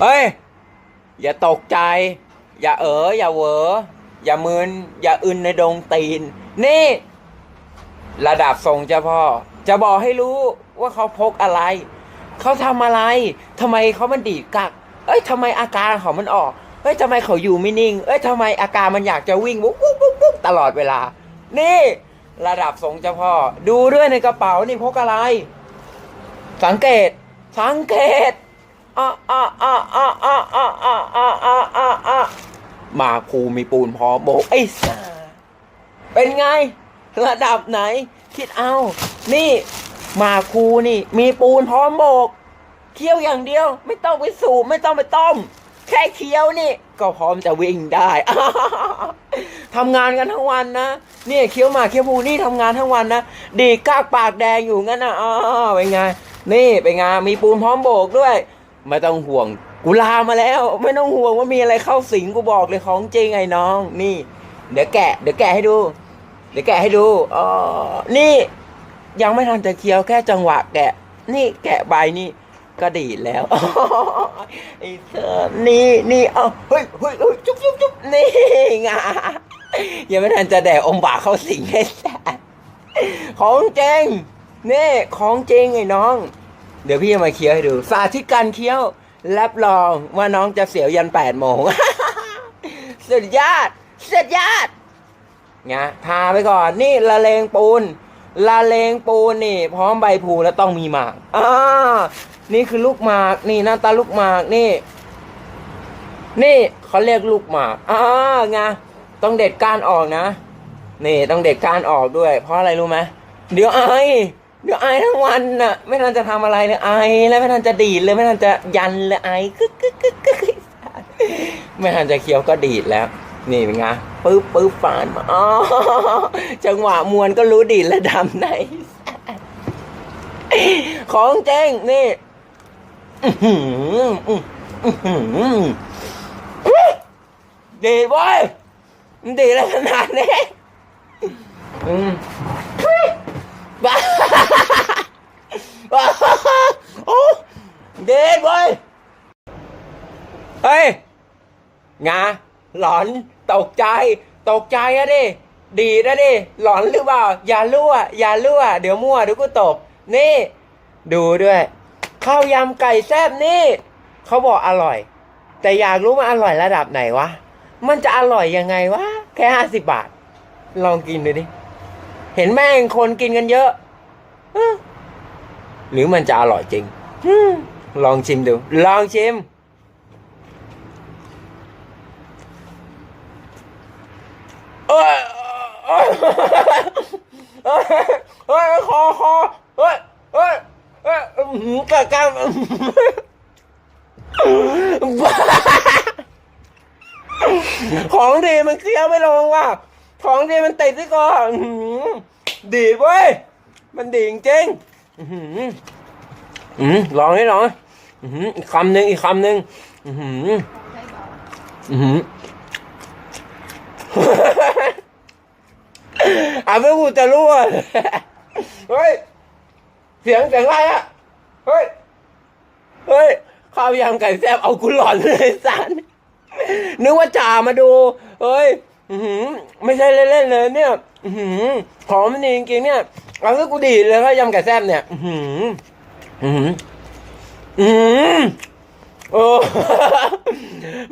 เฮ้ย อย่าตกใจ อย่าเอออย่าเหวออย่ามึนอย่าอึนในดงตีน นี่ ระดับทรงเจ้าพ่อ จะบอกให้รู้ว่าเขาพกอะไร เขาทำอะไรทำไมเขามันดีดกัก เอ้ยทำไมอาการเขามันออก เอ้ยทำไมเขาอยู่ไม่นิ่ง เอ้ยทำไมอาการมันอยากจะวิ่งวุ๊บวุ๊บวุ๊บวุ๊บตลอดเวลา นี่ ระดับทรงเจ้าพ่อ ดูด้วยในกระเป๋านี่พกอะไร สังเกต สังเกต อะอะอะอะอะอะอะอะอะอะอะมาภูมีปูนพอโบกไอ้สัสเป็นไง ระดับไหน คิดเอา นี่ มาคูนี่ มีปูนพร้อมโบกเคี้ยวอย่างเดียว ไม่ต้องไปสูบไม่ต้องไปต้ม แค่เคี้ยวนี่ ก็พร้อมจะวิ่งได้ทำงานกันทั้งวันนะเนี่ยเคี้ยวมาเคี้ยวภูนี่ทำงานทั้งวันนะดีกากปากแดงอยู่งั้นนะอ๋อเป็นไงนี่เป็นไงมีปูนพร้อมโบกด้วย ไม่ต้องห่วง กูลามาแล้ว ไม่ต้องห่วงว่ามีอะไรเข้าสิงกูบอกเลยของจริงไอ้น้อง นี่ เดี๋ยวแกะ เดี๋ยวแกะให้ดู เดี๋ยวแกะให้ดูอ๋อนี่ ยังไม่ทันจะเคี้ยวแค่จังหวะแกะ นี่แกะใบนี่ก็ดีดแล้วไอ้เธอนี่นี่เอาเฮ้ยเฮ้ยเฮ้ยจุ๊บจุ๊บจุ๊บนี่ไงยังไม่ทันจะแดกอมบาเข้าสิงให้แซ่ของจริงนี่ของจริงไอ้น้อง เดี๋ยวพี่จะมาเคี้ยวให้ดู สาธิตการเคี้ยวรับรองว่าน้องจะเสียวยันแปดโมง สุดยอดสุดยอดไงทาไปก่อน นี่ละเลงปูน ละเลงปูนนี่ พร้อมใบพูแล้วต้องมีหมากอ่านี่คือลูกหมาก นี่หน้าตาลูกหมากนี่ นี่เขาเรียกลูกหมากอ่าไงต้องเด็ดก้านออกนะ นี่ต้องเด็ดก้านออกด้วย เพราะอะไรรู้ไหมเดี๋ยวไอ เดี๋ยวไอทั้งวันน่ะ ไม่ทันจะทำอะไรเลยไอแล้วไม่ทันจะดีดเลยไม่ทันจะยันเลยไอกึกกึกกึกกึกไม่ทันจะเคี้ยวก็ดีดแล้ว นี่เป็นไงปึ๊บปึ๊บฟานมาอ๋อจังหวะมวนก็รู้ดีดระดับไหนของเจ้งนี่อื้อหืออื้อหือดีเว้ดีอะไรขนาดนี้อืมบ้า โอ้ดีเว้ย เฮ้ยงาหลอนตกใจ ตกใจอะดิ ดีนะดิ หลอนหรือเปล่า อย่ารั่ว อย่ารั่ว เดี๋ยวมั่วเดี๋ยวกูตบ นี่ ดูด้วย ข้าวยำไก่แซ่บนี่ เขาบอกอร่อย แต่อยากรู้มันอร่อยระดับไหนวะ มันจะอร่อยยังไงวะ แค่ห้าสิบบาท ลองกินดูดิ เห็นแม่งคนกินกันเยอะ หรือมันจะอร่อยจริงลองชิมดู ลองชิม เอ้ยเอ้ยเอ้ยคอคอเอ้ยเอ้ยเอ้ยหือกะกะของดีมันเคี้ยวไม่ลงว่ะ ของดีมันติดที่คอดีเว้ย มันดีจริง อื้อหืออืมลองให้ลองอื้มอีกคำหนึ่งอีกคำหนึ่งอื้อหืออื้อหืออะไม่กูจะรู้อะเฮ้ย เสียงเสียงอะไรอะ เฮ้ย เฮ้ย ข้าวยำไก่แซ่บเอากูหลอนเลยสันนึกว่าจ่ามาดู เฮ้ย อืไม่ใช่เล่นๆเลยเนี่ย อื้อหือของมันดีจริงๆเนี่ย เอาซะกูดีเลยข้ายำไก่แซ่บเนี่ย อื้อหืออื้อโอ้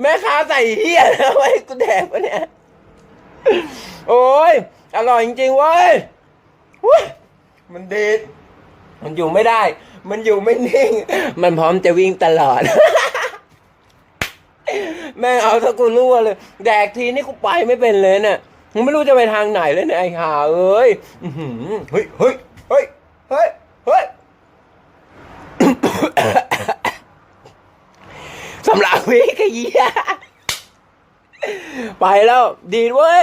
แม่ค้าใส่เหี้ยแล้วไว้กูแดกวะเนี่ย โอ้ย อร่อยจริงๆเว้ยอุ๊ยมันดีดมันอยู่ไม่ได้ มันอยู่ไม่นิ่ง มันพร้อมจะวิ่งตลอด แม่งเอาถ้ากูรู้เลย แดกทีนี่กูไปไม่เป็นเลยเนี่ยมึงไม่รู้จะไปทางไหนเลยเนี่ยไอ้ห่าเอ้ยอื้อหือเฮ้ยเฮ้ยเฮ้ยเฮ้ยเฮ้ยสำหรับวิกเยียไปแล้ว ดีดเว้ย